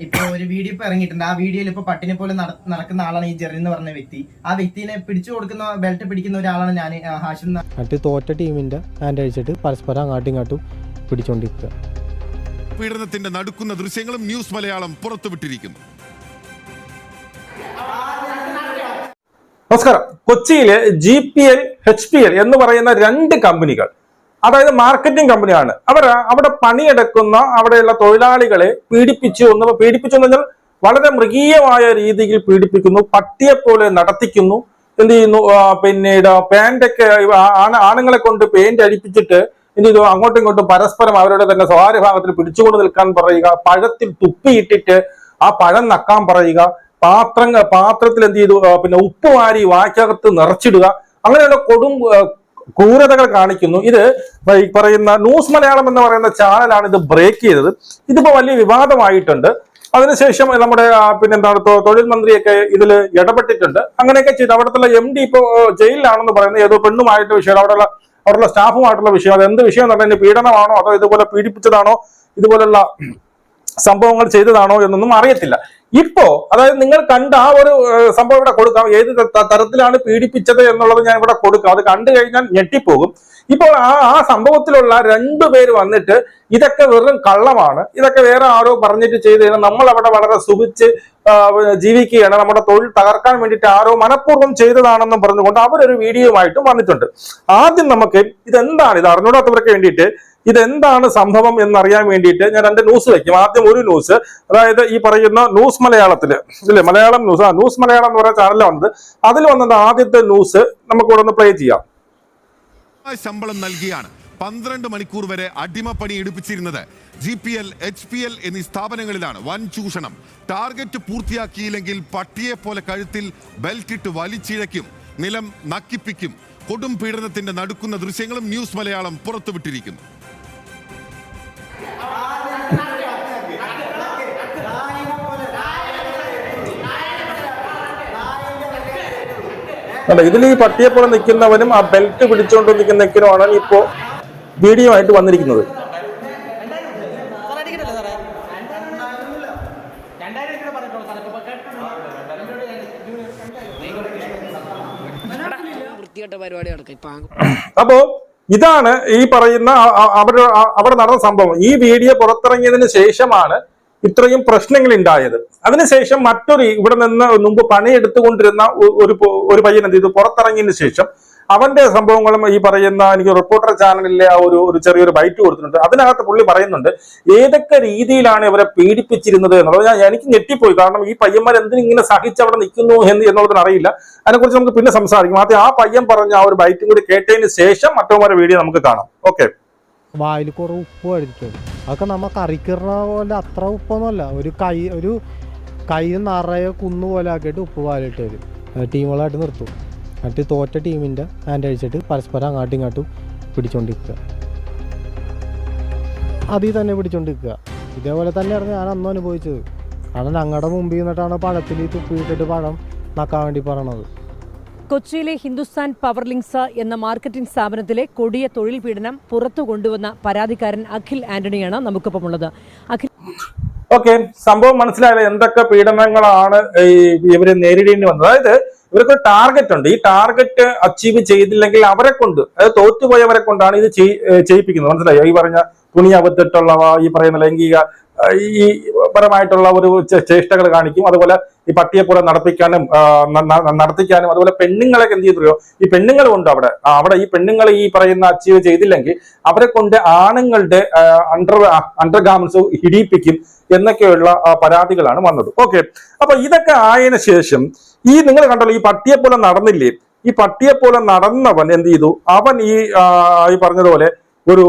ഇപ്പൊ ഒരു വീഡിയോ ഇപ്പൊ ഇറങ്ങിയിട്ടുണ്ട്. ആ വീഡിയോയിൽ ഇപ്പൊ പട്ടിനെ പോലെ നട- നടക്കുന്ന ആളാണ് ഈ ജെറി എന്ന് പറഞ്ഞ വ്യക്തി. ആ വ്യക്തിനെ പിടിച്ചു കൊടുക്കുന്ന ബെൽറ്റ് പിടിക്കുന്ന ഒരാളാണ് ഞാൻ ഹാഷിം എന്നിട്ട് തോറ്റ ടീമിന്റെ ഹാൻഡ് അഴിച്ചിട്ട് പരസ്പരം അങ്ങോട്ടും ഇങ്ങോട്ടും പിടിച്ചോണ്ടിരിക്കുക. പീഡനത്തിന്റെ നടുക്കുന്ന ദൃശ്യങ്ങളും ന്യൂസ് മലയാളം പുറത്തുവിട്ടിരിക്കുന്നു. നമസ്കാരം. കൊച്ചിയിലെ G P L H P L എന്ന് പറയുന്ന രണ്ട് കമ്പനികൾ അതായത് മാർക്കറ്റിംഗ് കമ്പനിയാണ് അവർ അവിടെ പണിയെടുക്കുന്ന അവിടെയുള്ള തൊഴിലാളികളെ പീഡിപ്പിച്ചു എന്ന് പീഡിപ്പിച്ചു എന്ന് പറഞ്ഞാൽ വളരെ മൃഗീയമായ രീതിയിൽ പീഡിപ്പിക്കുന്നു പട്ടിയെ പോലെ നടത്തിക്കുന്നു എന്ത് ചെയ്യുന്നു പിന്നീട് പാന്റൊക്കെ ആണുങ്ങളെ കൊണ്ട് പെയിന്റ് അടിപ്പിച്ചിട്ട് എന്ത് ചെയ്തു? അങ്ങോട്ടും ഇങ്ങോട്ടും പരസ്പരം അവരുടെ തന്നെ സ്വകാര്യ ഭാഗത്തിൽ പിടിച്ചുകൊണ്ട് നിൽക്കാൻ പറയുക പഴത്തിൽ തുപ്പിയിട്ടിട്ട് ആ പഴം നക്കാൻ പറയുക പാത്രങ്ങൾ പാത്രത്തിൽ എന്ത് ചെയ്തു? പിന്നെ ഉപ്പ് വാരി വായ്ക്കകത്ത് നിറച്ചിടുക അങ്ങനെയുള്ള കൊടും ക്രൂരതകൾ കാണിക്കുന്നു. ഇത് ഈ പറയുന്ന ന്യൂസ് മലയാളം എന്ന് പറയുന്ന ചാനലാണ് ഇത് ബ്രേക്ക് ചെയ്തത്. ഇതിപ്പോ വലിയ വിവാദമായിട്ടുണ്ട്. അതിനുശേഷം നമ്മുടെ പിന്നെന്താണ് തൊഴിൽ മന്ത്രിയൊക്കെ ഇതിൽ ഇടപെട്ടിട്ടുണ്ട്. അങ്ങനെയൊക്കെ ചെയ്ത്. അവിടുത്തെ എം ഡി ഇപ്പോ ജയിലിലാണെന്ന് പറയുന്നത് ഏതോ പെണ്ണുമായിട്ട് വിഷയം അവിടെയുള്ള അവിടെയുള്ള സ്റ്റാഫുമായിട്ടുള്ള വിഷയം. അത് എന്ത് വിഷയം എന്ന് പറഞ്ഞാൽ പീഡനമാണോ? അതോ ഇതുപോലെ പീഡിപ്പിച്ചതാണോ? ഇതുപോലുള്ള സംഭവങ്ങൾ ചെയ്തതാണോ എന്നൊന്നും അറിയത്തില്ല. ഇപ്പോ അതായത് നിങ്ങൾ കണ്ട ആ ഒരു സംഭവം ഇവിടെ കൊടുക്കാം. ഏത് തരത്തിലാണ് പീഡിപ്പിച്ചത് എന്നുള്ളത് ഞാൻ ഇവിടെ കൊടുക്കാം. അത് കണ്ടു കഴിഞ്ഞാൽ ഞെട്ടിപ്പോകും. ഇപ്പോൾ ആ ആ സംഭവത്തിലുള്ള രണ്ടു പേര് വന്നിട്ട് ഇതൊക്കെ വെറും കള്ളമാണ്. ഇതൊക്കെ വേറെ ആരോ പറഞ്ഞിട്ട് ചെയ്ത് കഴിഞ്ഞാൽ നമ്മൾ അവിടെ വളരെ സുഖിച്ച് ജീവിക്കുകയാണ്. നമ്മുടെ തൊഴിൽ തകർക്കാൻ വേണ്ടിയിട്ട് ആരോ മനഃപൂർവം ചെയ്തതാണെന്നും പറഞ്ഞുകൊണ്ട് അവരൊരു വീഡിയോയുമായിട്ടും വന്നിട്ടുണ്ട്. ആദ്യം നമുക്ക് ഇതെന്താണ്? ഇത് അറിഞ്ഞൂടാത്തവർക്ക് വേണ്ടിയിട്ട് ഇതെന്താണ് സംഭവം എന്നറിയാൻ വേണ്ടിയിട്ട് ഞാൻ രണ്ട് ന്യൂസ് വയ്ക്കും. ആദ്യം ഒരു ന്യൂസ്. അതായത് ഈ പറയുന്ന ന്യൂസ് മലയാളത്തിൽ അല്ലേ മലയാളം ന്യൂസ് ആ ന്യൂസ് മലയാളം എന്ന് പറയുന്ന ചാനലിൽ വന്നത്. അതിൽ വന്നത് ആദ്യത്തെ ന്യൂസ് നമുക്ക് ഇവിടെ ഒന്ന് പ്ലേ ചെയ്യാം. ശമ്പളം നൽകിയാണ്. പന്ത്രണ്ട് മണിക്കൂർ വരെ അടിമപ്പണി എടുപ്പിച്ചിരുന്നത് G P L H P L എന്നീ സ്ഥാപനങ്ങളിലാണ് വൻ ചൂഷണം. ടാർഗറ്റ് പൂർത്തിയാക്കിയില്ലെങ്കിൽ പട്ടിയെ പോലെ കഴുത്തിൽ ബെൽറ്റിട്ട് വലിച്ചിഴയ്ക്കും നിലം നക്കിപ്പിക്കും കൊടും പീഡനത്തിന്റെ നടുക്കുന്ന ദൃശ്യങ്ങളും ന്യൂസ് മലയാളം പുറത്തുവിട്ടിരിക്കുന്നു. അല്ല ഇതിൽ ഈ പട്ടിയെ പോലെ നിൽക്കുന്നവനും ആ ബെൽറ്റ് പിടിച്ചുകൊണ്ട് നിൽക്കുന്ന നിൽക്കുന്നവനാണ് ഇപ്പോ വീഡിയോ ആയിട്ട് വന്നിരിക്കുന്നത്. അപ്പോ ഇതാണ് ഈ പറയുന്ന അവിടെ നടന്ന സംഭവം. ഈ വീഡിയോ പുറത്തിറങ്ങിയതിന് ശേഷമാണ് ഇത്രയും പ്രശ്നങ്ങൾ ഉണ്ടായത് അതിനുശേഷം മറ്റൊരു ഇവിടെ നിന്ന് മുമ്പ് പണിയെടുത്തുകൊണ്ടിരുന്ന ഒരു ഒരു പയ്യൻ എന്ത് ചെയ്തു? പുറത്തിറങ്ങിയതിന് ശേഷം അവന്റെ സംഭവങ്ങളും ഈ പറയുന്ന എനിക്ക് റിപ്പോർട്ടർ ചാനലിലെ ആ ഒരു ഒരു ചെറിയൊരു ബൈറ്റ് കൊടുത്തിട്ടുണ്ട്. അതിനകത്ത് പുള്ളി പറയുന്നുണ്ട് ഏതൊക്കെ രീതിയിലാണ് ഇവരെ പീഡിപ്പിച്ചിരുന്നത് എന്നുള്ളത്? ഞാൻ എനിക്ക് ഞെട്ടിപ്പോയി. കാരണം ഈ പയ്യന്മാർ എന്തിനിങ്ങനെ സഹിച്ച് അവിടെ നിൽക്കുന്നു എന്ന് എന്നുള്ളതിന് അറിയില്ല. അതിനെക്കുറിച്ച് നമുക്ക് പിന്നെ സംസാരിക്കും. ആദ്യം ആ പയ്യൻ പറഞ്ഞ ആ ഒരു ബൈറ്റും കൂടി കേട്ടതിന് ശേഷം മറ്റൊരു വീഡിയോ നമുക്ക് കാണാം. ഓക്കെ വായിൽ കുറേ ഉപ്പ് അടിച്ചിട്ടുണ്ട് അതൊക്കെ നമ്മൾ കറിക്കിറണ പോലെ അത്ര ഉപ്പൊന്നുമല്ല. ഒരു കൈ ഒരു കൈ നിറയെ കുന്നു പോലെ ആക്കിയിട്ട് ഉപ്പ് വാലിട്ട് വരും ടീമുകളായിട്ട് നിർത്തും. എന്നിട്ട് തോറ്റ ടീമിന്റെ ഹാൻഡ് അഴിച്ചിട്ട് പരസ്പരം അങ്ങോട്ടും ഇങ്ങോട്ടും പിടിച്ചോണ്ടിരിക്കുക. അതിൽ തന്നെ പിടിച്ചോണ്ടിരിക്കുക. ഇതേപോലെ തന്നെയായിരുന്നു ഞാൻ അന്നും അനുഭവിച്ചത്. കാരണം ഞങ്ങളുടെ മുമ്പിൽ നിന്നിട്ടാണ് പഴത്തിൽ തുപ്പിയിട്ടിട്ട് പഴം നക്കാൻ വേണ്ടി പറയണത്. കൊച്ചിയിലെ ഹിന്ദുസ്ഥാൻ പവർ ലിങ്ക്സ് എന്ന മാർക്കറ്റിംഗ് സ്ഥാപനത്തിലെ കൊടിയ തൊഴിൽ പീഡനം പുറത്തു കൊണ്ടുവന്ന പരാതിക്കാരൻ അഖിൽ ആന്റണിയാണ് നമുക്കൊപ്പം ഉള്ളത് അഖിൽ ഓക്കെ സംഭവം മനസ്സിലായാലും എന്തൊക്കെ പീഡനങ്ങളാണ് ഇവർ നേരിടേണ്ടി വന്നത്? അതായത് ഇവർക്ക് ടാർഗറ്റ് ഉണ്ട്. ഈ ടാർഗറ്റ് അച്ചീവ് ചെയ്തില്ലെങ്കിൽ അവരെ കൊണ്ട് അതായത് തോറ്റുപോയവരെ കൊണ്ടാണ് ഇത് ചെയ്യിപ്പിക്കുന്നത്. മനസ്സിലായോ? ഈ പറഞ്ഞ തുണി അബദ്ധത്തുള്ളവ ഈ പറയുന്ന ലൈംഗിക ഈ പരമായിട്ടുള്ള ഒരു ചേഷ്ടകൾ കാണിക്കും. അതുപോലെ ഈ പട്ടിയെ പോലെ നടപ്പിക്കാനും നടത്തിക്കാനും അതുപോലെ പെണ്ണുങ്ങളെ എന്ത് ചെയ്തോ ഈ പെണ്ണുങ്ങളുണ്ട് അവിടെ. അവിടെ ഈ പെണ്ണുങ്ങൾ ഈ പറയുന്ന അച്ചീവ് ചെയ്തില്ലെങ്കിൽ അവരെ കൊണ്ട് ആണുങ്ങളുടെ അണ്ടർ അണ്ടർ ഗാമൻസ് ഇടിയിപ്പിക്കും എന്നൊക്കെയുള്ള പരാതികളാണ് വന്നത്. ഓക്കെ അപ്പൊ ഇതൊക്കെ ആയതിനു ശേഷം ഈ നിങ്ങൾ കണ്ടല്ലോ ഈ പട്ടിയെ പോലെ നടന്നില്ലേ? ഈ പട്ടിയെ പോലെ നടന്നവൻ എന്ത് ചെയ്തു? അവൻ ഈ ഈ പറഞ്ഞതുപോലെ ഒരു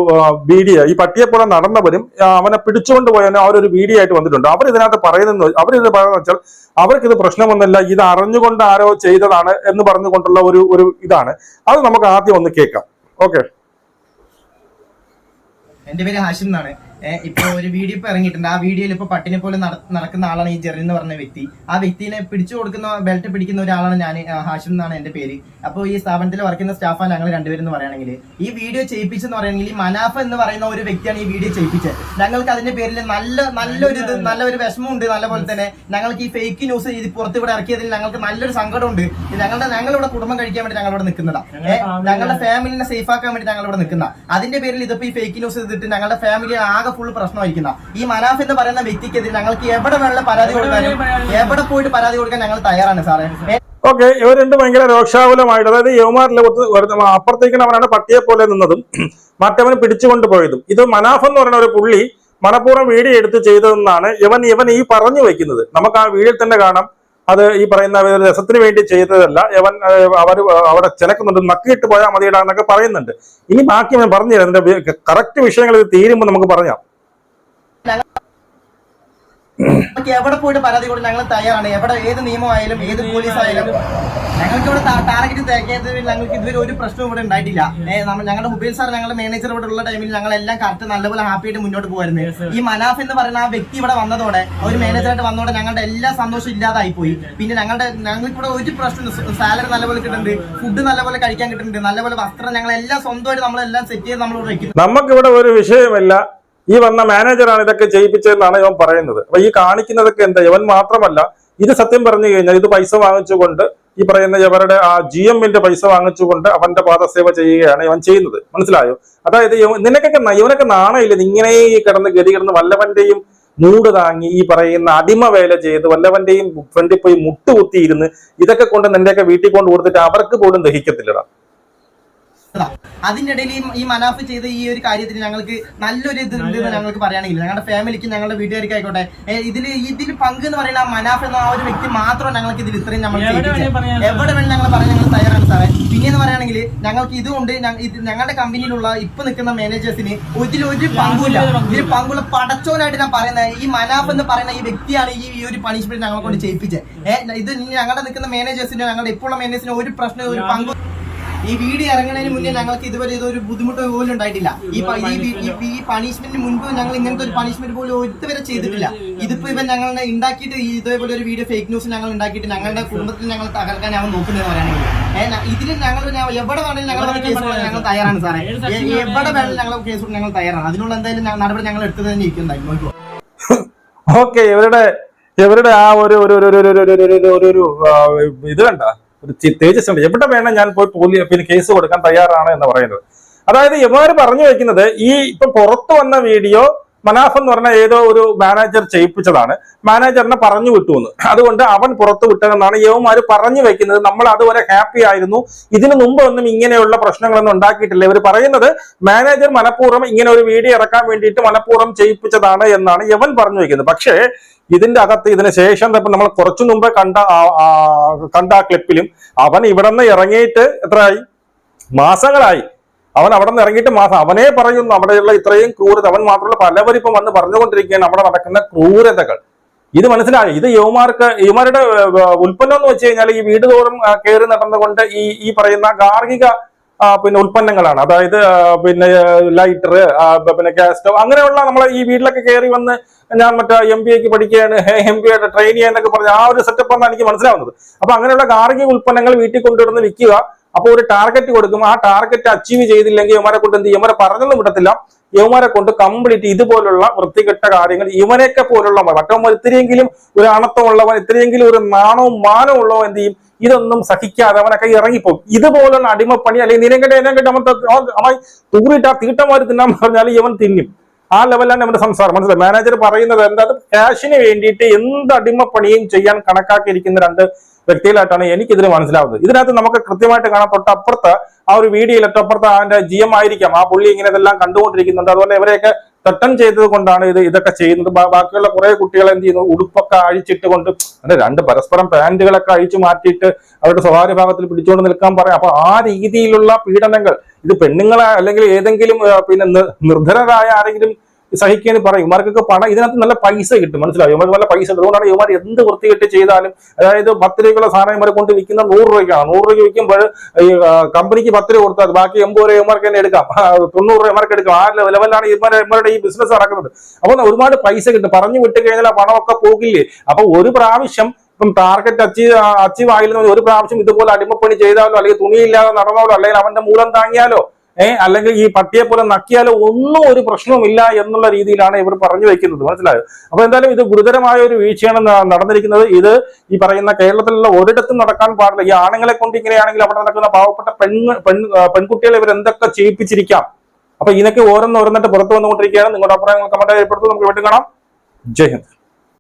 വീഡിയോ ഈ പട്ടിയെ നടന്നവരും അവനെ പിടിച്ചുകൊണ്ട് പോയവനും അവരൊരു വീഡിയോ ആയിട്ട് വന്നിട്ടുണ്ട്. അവർ ഇതിനകത്ത് പറയുന്നത് അവരിത് പറയുന്നത് വെച്ചാൽ അവർക്ക് ഇത് പ്രശ്നമൊന്നുമില്ല ഇത് അറിഞ്ഞുകൊണ്ട് ആരോ ചെയ്തതാണ് എന്ന് പറഞ്ഞുകൊണ്ടുള്ള ഒരു ഒരു ഇതാണ്. അത് നമുക്ക് ആദ്യം ഒന്ന് കേൾക്കാം. ഓക്കെ. എന്റെ പേര് ഹാഷിം എന്നാണ്. ഇപ്പൊ ഒരു വീഡിയോ ഇപ്പൊ ഇറങ്ങിയിട്ടുണ്ട്. ആ വീഡിയോയിൽ ഇപ്പൊ പട്ടിനെ പോലെ നട- നടക്കുന്ന ആളാണ് ഈ ജെറിൻ എന്ന് പറഞ്ഞ വ്യക്തി. ആ വ്യക്തിനെ പിടിച്ചു കൊടുക്കുന്ന ബെൽറ്റ് പിടിക്കുന്ന ഒരാളാണ് ഞാൻ ഹാഷിം എന്നാണ് എന്റെ പേര്. അപ്പോൾ ഈ സ്ഥാപനത്തിൽ വർക്ക് ചെയ്യുന്ന സ്റ്റാഫാണ് ഞങ്ങൾ രണ്ടുപേരും എന്ന് പറയുകയാണെങ്കിൽ. ഈ വീഡിയോ ചെയ്യിപ്പിച്ചെന്ന് പറയുകയാണെങ്കിൽ ഈ മനാഫ എന്ന് പറയുന്ന ഒരു വ്യക്തിയാണ് ഈ വീഡിയോ ചെയ്യിപ്പിച്ചത്. ഞങ്ങൾക്ക് അതിന്റെ പേരിൽ നല്ല നല്ലൊരു ഇത് നല്ലൊരു വിഷമമുണ്ട്. നല്ല പോലെ തന്നെ ഞങ്ങൾക്ക് ഈ ഫേക്ക് ന്യൂസ് ഇത് പുറത്ത് ഇവിടെ ഇറക്കിയതിൽ ഞങ്ങൾക്ക് നല്ലൊരു സങ്കടമുണ്ട്. ഞങ്ങളുടെ ഞങ്ങളിവിടെ കുടുംബം കഴിക്കാൻ വേണ്ടി ഞങ്ങളിവിടെ നിൽക്കുന്നതാ. ഞങ്ങളുടെ ഫാമിലിനെ സേഫ് ആക്കാൻ വേണ്ടി ഞങ്ങളിവിടെ നിൽക്കുന്ന അതിന്റെ പേരിൽ ഇതിപ്പോ ഈ ഫേക്ക് ന്യൂസ് ചെയ്തിട്ട് ഞങ്ങളുടെ ഫാമിലി ആകെ ഫുൾ പ്രശ്നമായിരിക്കുന്ന. ഈ മനാഫ് എന്ന് പറയുന്ന വ്യക്തിക്കെതിരെ ഞങ്ങൾക്ക് എവിടെ വേണമെങ്കിലും പരാതി കൊടുക്കാനും എവിടെ പോയിട്ട് പരാതി കൊടുക്കാൻ ഞങ്ങൾ തയ്യാറാണ് സാറേ. ഓക്കെ ഇവർ രണ്ടും ഭയങ്കര രോക്ഷാകുലമായിട്ട് അതായത് യവമാരിലെ അപ്പുറത്തേക്കാണ് അവനാണ് പട്ടിയെ പോലെ നിന്നതും മറ്റവൻ പിടിച്ചുകൊണ്ട് പോയതും. ഇത് മനാഫ് എന്ന് പറയുന്ന ഒരു പുള്ളി മനഃപൂർവം വീഡിയോ എടുത്ത് ചെയ്തതെന്നാണ് ഇവൻ ഇവൻ ഈ പറഞ്ഞു വെക്കുന്നത്. നമുക്ക് ആ വീഡിയോയിൽ തന്നെ കാണാം. അത് ഈ പറയുന്ന രസത്തിന് വേണ്ടി ചെയ്തതല്ല. ഇവൻ അവർ അവിടെ ചിലക്കുന്നുണ്ട്. നക്കിയിട്ട് പോയാൽ മതിയിടാന്നൊക്കെ പറയുന്നുണ്ട്. ഇനി ബാക്കി ഞാൻ പറഞ്ഞു തരാം കറക്റ്റ് വിഷയങ്ങൾ ഇത് തീരുമ്പോൾ നമുക്ക് പറയാം എവിടെ പോയിട്ട് പരാതി കൊടുക്കും ഞങ്ങൾ തയ്യാറാണ്. എവിടെ ഏത് നിയമമായാലും ഏത് പോലീസ് ആയാലും ഞങ്ങൾക്ക് ഇവിടെ ടാർഗറ്റ് തേക്കേണ്ടതിൽ ഞങ്ങൾക്ക് ഇതുവരെ ഒരു പ്രശ്നവും ഇവിടെ ഉണ്ടായിട്ടില്ല. ഞങ്ങളുടെ ഹുബൈൽ സാർ ഞങ്ങളുടെ മാനേജർ ഇവിടെ ഉള്ള ടൈമിൽ ഞങ്ങൾ എല്ലാം കറക്റ്റ് നല്ലപോലെ ഹാപ്പി ആയിട്ട് മുന്നോട്ട് പോകുമായിരുന്നു ഈ മനാഫ് എന്ന് പറയുന്ന ആ വ്യക്തി ഇവിടെ വന്നതോടെ ഒരു മാനേജറായിട്ട് വന്നതോടെ ഞങ്ങളുടെ എല്ലാ സന്തോഷം ഇല്ലാതായി പോയി. പിന്നെ ഞങ്ങളുടെ ഞങ്ങൾക്ക് ഇവിടെ ഒരു പ്രശ്നം സാലറി നല്ലപോലെ കിട്ടുന്നുണ്ട് ഫുഡ് നല്ലപോലെ കഴിക്കാൻ കിട്ടുന്നുണ്ട് നല്ലപോലെ വസ്ത്രം ഞങ്ങൾ എല്ലാം സ്വന്തമായിട്ട് നമ്മളെല്ലാം സെറ്റ് ചെയ്ത് നമ്മൾ ഇവിടെ നമുക്ക് നമുക്കിവിടെ ഒരു വിഷയമില്ല. ഈ വന്ന മാനേജറാണ് ഇതൊക്കെ ചെയ്യിപ്പിച്ചതെന്നാണ് ഇവൻ പറയുന്നത്. അപ്പൊ ഈ കാണിക്കുന്നതൊക്കെ എന്താ? ഇവൻ മാത്രമല്ല ഇത് സത്യം പറഞ്ഞു കഴിഞ്ഞാൽ ഇത് പൈസ വാങ്ങിച്ചുകൊണ്ട് ഈ പറയുന്ന ഇവരുടെ ആ ജി എമ്മിന്റെ പൈസ വാങ്ങിച്ചുകൊണ്ട് അവന്റെ പാദസേവ ചെയ്യുകയാണ് ഇവൻ ചെയ്യുന്നത്. മനസ്സിലായോ? അതായത് നിനക്കൊക്കെ ഇവനൊക്കെ നാണയില്ല ഇങ്ങനെ കിടന്ന് ഗതി കിടന്ന് വല്ലവന്റെയും മൂട് താങ്ങി ഈ പറയുന്ന അടിമ വേല ചെയ്ത് വല്ലവന്റെയും ഫ്രണ്ടിൽ പോയി മുട്ടുകുത്തിയിരുന്ന് ഇതൊക്കെ കൊണ്ട് നിന്റെയൊക്കെ വീട്ടിൽ കൊണ്ട് കൊടുത്തിട്ട് അവർക്ക് പോലും ദഹിക്കത്തില്ലടാ. ഇടയിൽ ഈ- മനാഫ് ചെയ്ത ഈ ഒരു കാര്യത്തിന് ഞങ്ങൾക്ക് നല്ലൊരു ഇത് എന്ന് ഞങ്ങൾക്ക് പറയുകയാണെങ്കിൽ ഞങ്ങളുടെ ഫാമിലിക്ക് ഞങ്ങളുടെ വീട്ടുകാർക്ക് ആയിക്കോട്ടെ ഇതിൽ ഇതിൽ ഇതിൽ പങ്ക് എന്ന് പറയുന്ന മനാഫ് എന്ന ആ ഒരു വ്യക്തി മാത്രം ഞങ്ങൾക്ക് ഇതിൽ ഇത്രയും നമ്മൾ. എവിടെ വേണം ഞങ്ങൾ പറയാൻ ഞങ്ങൾ തയ്യാറാണ് സാറേ. പിന്നെ എന്ന് പറയുകയാണെങ്കിൽ ഞങ്ങൾക്ക് ഇതുകൊണ്ട് ഞങ്ങളുടെ കമ്പനിയിലുള്ള ഇപ്പൊ നിൽക്കുന്ന മാനേജേഴ്സിന് ഇതിൽ ഒരു പങ്കുമില്ല ഇതിൽ പങ്കുള്ള പടച്ചോനായിട്ട് ഞാൻ പറയുന്നത് ഈ മനാഫ് എന്ന് പറയുന്ന ഈ വ്യക്തിയാണ് ഈ ഒരു പണിഷ്മെന്റ് ഞങ്ങളെ കൊണ്ട് ചെയ്യിപ്പിച്ചത്. ഏഹ് ഇത് ഞങ്ങളുടെ നിൽക്കുന്ന മാനേജേഴ്സിന് ഞങ്ങളുടെ ഇപ്പോഴുള്ള മാനേജേഴ്സിന് ഒരു പ്രശ്നം ഒരു പങ്ക് ഈ വീഡിയോ ഇറങ്ങുന്നതിന് മുന്നേ ഞങ്ങൾക്ക് ഇതുവരെ ഇതൊരു ബുദ്ധിമുട്ട് പോലും ഉണ്ടായിട്ടില്ല ഈ ഈ പണിഷ്മെന്റിന് മുൻപ് ഞങ്ങൾ ഇങ്ങനത്തെ ഒരു പണിഷ്മെന്റ് പോലും ഇതുവരെ ചെയ്തിട്ടില്ല ഇതിപ്പോ ഇവൻ ഞങ്ങൾ ഉണ്ടാക്കിയിട്ട് ഇതേപോലെ ഒരു വീഡിയോ ഫേക്ക് ന്യൂസ് ഞങ്ങൾ ഉണ്ടാക്കിയിട്ട് ഞങ്ങളുടെ കുടുംബത്തിൽ ഞങ്ങൾ തകർക്കാൻ ഞങ്ങൾ നോക്കുന്നത് പറയുകയാണെങ്കിൽ ഇതിൽ ഞങ്ങൾ എവിടെ വേണമെങ്കിലും ഞങ്ങൾ കേസ് ഞങ്ങൾ തയ്യാറാണ് സാറേ എവിടെ വേണമെങ്കിലും ഞങ്ങൾ കേസ് ഞങ്ങൾ തയ്യാറാണ് അതിനുള്ള എന്തായാലും നടപടി ഞങ്ങൾ എടുത്തു തന്നെ ഇരിക്കുന്നതായിരിക്കും ഓക്കെ ഇവരുടെ ഇവരുടെ ആ ഒരു ഒരു ഒരു ഒരു ഒരു ഒരു ഇത് കണ്ട ഒരു തേജസ് ഉണ്ട്. എവിടെ വേണം ഞാൻ പോയി പോലീ പിന്നെ കേസ് കൊടുക്കാൻ തയ്യാറാണ് എന്ന് പറയുന്നത്. അതായത് ഇവർ പറഞ്ഞു വെക്കുന്നത് ഈ ഇപ്പൊ പുറത്തു വന്ന വീഡിയോ മനാഫ് എന്ന് പറഞ്ഞ ഏതോ ഒരു മാനേജർ ചെയ്യിപ്പിച്ചതാണ്. മാനേജറിനെ പറഞ്ഞു വിട്ടു എന്ന് അതുകൊണ്ട് അവൻ പുറത്തു വിട്ടതെന്നാണ് യവന്മാര് പറഞ്ഞു വെക്കുന്നത്. നമ്മൾ അതുവരെ ഹാപ്പി ആയിരുന്നു. ഇതിനു മുമ്പ് ഒന്നും ഇങ്ങനെയുള്ള പ്രശ്നങ്ങളൊന്നും ഉണ്ടാക്കിയിട്ടില്ല. ഇവർ പറയുന്നത് മാനേജർ മനഃപൂർവം ഇങ്ങനെ ഒരു വീഡിയോ ഇറക്കാൻ വേണ്ടിയിട്ട് മനഃപൂർവം ചെയ്യിപ്പിച്ചതാണ് എന്നാണ് യവൻ പറഞ്ഞു വെക്കുന്നത്. പക്ഷേ ഇതിന്റെ അകത്ത് ഇതിന് ശേഷം നമ്മൾ കുറച്ചു മുമ്പ് കണ്ട കണ്ട ക്ലിപ്പിലും അവൻ ഇവിടെ നിന്ന് ഇറങ്ങിയിട്ട് എത്രയായി? മാസങ്ങളായി. അവൻ അവിടെ നിന്ന് ഇറങ്ങിയിട്ട് മാസം അവനെ പറയുന്നു അവിടെയുള്ള ഇത്രയും ക്രൂരത. അവൻ മാത്രമല്ല പലവരും ഇപ്പം വന്ന് പറഞ്ഞുകൊണ്ടിരിക്കുകയാണ് അവിടെ നടക്കുന്ന ക്രൂരതകൾ. ഇത് മനസ്സിലായി? ഇത് യുവമാർക്ക് യുവമാരുടെ ഉൽപ്പന്നം എന്ന് വെച്ച് കഴിഞ്ഞാൽ ഈ വീട് തോറും കയറി നടന്നുകൊണ്ട് ഈ ഈ പറയുന്ന ഗാർഹിക പിന്നെ ഉൽപ്പന്നങ്ങളാണ്. അതായത് പിന്നെ ലൈറ്റർ പിന്നെ ഗ്യാസ് സ്റ്റവ് അങ്ങനെയുള്ള നമ്മളെ ഈ വീട്ടിലൊക്കെ കയറി വന്ന് ഞാൻ മറ്റേ എം ബി എക്ക് പഠിക്കുകയാണ് എം ബി ആയിട്ട് ട്രെയിൻ ചെയ്യാനൊക്കെ പറഞ്ഞ ആ ഒരു സെറ്റപ്പ് ആണ് എനിക്ക് മനസ്സിലാവുന്നത്. അപ്പൊ അങ്ങനെയുള്ള ഗാർഹിക ഉൽപ്പന്നങ്ങൾ വീട്ടിൽ കൊണ്ടുവരുന്ന വിൽക്കുക അപ്പോൾ ഒരു ടാർഗറ്റ് കൊടുക്കും ആ ടാർഗറ്റ് അച്ചീവ് ചെയ്തില്ലെങ്കിൽ യുവമാരെ കൊണ്ട് എന്ത് യുവമാരെ പറഞ്ഞൊന്നും വിടത്തില്ല. യവന്മാരെ കൊണ്ട് കംപ്ലീറ്റ് ഇതുപോലുള്ള വൃത്തികെട്ട കാര്യങ്ങൾ ഇവനെയൊക്കെ പോലുള്ള മറ്റവന്മാർ ഇത്രയെങ്കിലും ഒരു അണത്തമുള്ളവൻ ഇത്രയെങ്കിലും ഒരു നാണവും മാനവും ഉള്ളവൻ എന്ത് ചെയ്യും? ഇതൊന്നും സഹിക്കാതെ അവനൊക്കെ ഇറങ്ങിപ്പോകും. ഇതുപോലുള്ള അടിമപ്പണി അല്ലെങ്കിൽ നിരങ്കട്ടെ എന്നെ അവൻ ത- അവൻ അവൻ തൂറിയിട്ട് ആ തീട്ടമാര് തിന്നാൻ പറഞ്ഞാൽ ഇവൻ തിന്നും. ആ ലെവലാണ് നമ്മുടെ സംസാരം. മനസ്സിലായി? മാനേജർ പറയുന്നത് എന്താ? ക്യാഷിന് വേണ്ടിയിട്ട് എന്ത് അടിമപ്പണിയും ചെയ്യാൻ കണക്കാക്കിയിരിക്കുന്ന രണ്ട് വ്യക്തികളായിട്ടാണ് എനിക്കിതിൽ മനസ്സിലാവുന്നത്. ഇതിനകത്ത് നമുക്ക് കൃത്യമായിട്ട് കാണാം തൊട്ടപ്പുറത്ത് ആ ഒരു വീഡിയോയിൽ തൊട്ടപ്പുറത്ത് അവന്റെ ജി എം ആയിരിക്കാം. ആ പുള്ളി ഇങ്ങനെ ഇതെല്ലാം കണ്ടുകൊണ്ടിരിക്കുന്നുണ്ട്. അതുപോലെ ഇവരെയൊക്കെ തട്ടൻ ചെയ്തത് കൊണ്ടാണ് ഇത് ഇതൊക്കെ ചെയ്യുന്നത്. ബാക്കിയുള്ള കുറെ കുട്ടികൾ എന്ത് ചെയ്യുന്നു? ഉടുപ്പൊക്കെ അഴിച്ചിട്ട് കൊണ്ട് അല്ലെ രണ്ട് പരസ്പരം പാന്റുകളൊക്കെ അഴിച്ചു മാറ്റിയിട്ട് അവരുടെ സ്വകാര്യ ഭാഗത്തിൽ പിടിച്ചുകൊണ്ട് നിൽക്കാൻ പറയാം. അപ്പൊ ആ രീതിയിലുള്ള പീഡനങ്ങൾ ഇത് പെണ്ണുങ്ങളെ അല്ലെങ്കിൽ ഏതെങ്കിലും പിന്നെ നിർധനരായ ആരെങ്കിലും സഹിക്കാൻ പറയും. ഇവർക്കൊക്കെ പണം ഇതിനകത്ത് നല്ല പൈസ കിട്ടും. മനസ്സിലാവും ഇവർക്ക് നല്ല പൈസ അതുകൊണ്ടാണ് ഇവന്മാർ എന്ത് വൃത്തികെട്ട് ചെയ്താലും അതായത് പത്ത് രൂപയ്ക്കുള്ള സാധനം ഇവരെ കൊണ്ട് വിൽക്കുന്ന നൂറ് രൂപയ്ക്കാണ്. നൂറ് രൂപയ്ക്ക് വിൽക്കുമ്പോൾ ഈ കമ്പനിക്ക് പത്ത് രൂപ കൊടുത്താൽ ബാക്കി എൺപത് രൂപ ഇവർക്ക് തന്നെ എടുക്കാം. തൊണ്ണൂറ് രൂപ ഇവർക്ക് എടുക്കാം. ആ ലെവലിലാണ് ഇവരുടെ ഇവരുടെ ഈ ബിസിനസ് നടക്കുന്നത്. അപ്പോൾ ഒരുപാട് പൈസ കിട്ടും. പറഞ്ഞു വിട്ട് കഴിഞ്ഞാൽ ആ പണമൊക്കെ പോകില്ലേ? അപ്പൊ ഒരു പ്രാവശ്യം ഇപ്പം ടാർഗറ്റ് അച്ചീവ് അച്ചീവ് ആയില്ലെന്ന് ഒരു പ്രാവശ്യം ഇതുപോലെ അടിമപ്പണി ചെയ്താലോ അല്ലെങ്കിൽ തുണിയില്ലാതെ നടന്നാലോ അല്ലെങ്കിൽ അവന്റെ മൂലം താങ്ങിയാലോ ഏഹ് അല്ലെങ്കിൽ ഈ പട്ടിയെ പോലെ നക്കിയാൽ ഒന്നും ഒരു പ്രശ്നവുമില്ല എന്നുള്ള രീതിയിലാണ് ഇവർ പറഞ്ഞു വെക്കുന്നത്. മനസ്സിലായോ? അപ്പൊ എന്തായാലും ഇത് ഗുരുതരമായ ഒരു വീഴ്ചയാണ് നടന്നിരിക്കുന്നത്. ഇത് ഈ പറയുന്ന കേരളത്തിലുള്ള ഒരിടത്തും നടക്കാൻ പാടില്ല. ഈ ആണുങ്ങളെ കൊണ്ട് ഇങ്ങനെയാണെങ്കിൽ അവിടെ നടക്കുന്ന പാവപ്പെട്ട പെൺ പെൺ പെൺകുട്ടികളെ ഇവർ എന്തൊക്കെ ചെയ്യിപ്പിച്ചിരിക്കാം? അപ്പൊ ഇതിനൊക്കെ ഓരോന്ന് ഓരോന്നിട്ട് പുറത്തു വന്നുകൊണ്ടിരിക്കുകയാണ്. നിങ്ങളുടെ അഭിപ്രായങ്ങൾ കമന്റ് രേഖപ്പെടുത്തും നമുക്ക് വീണ്ടും കാണാം. ജയ് ഹിന്ദ്.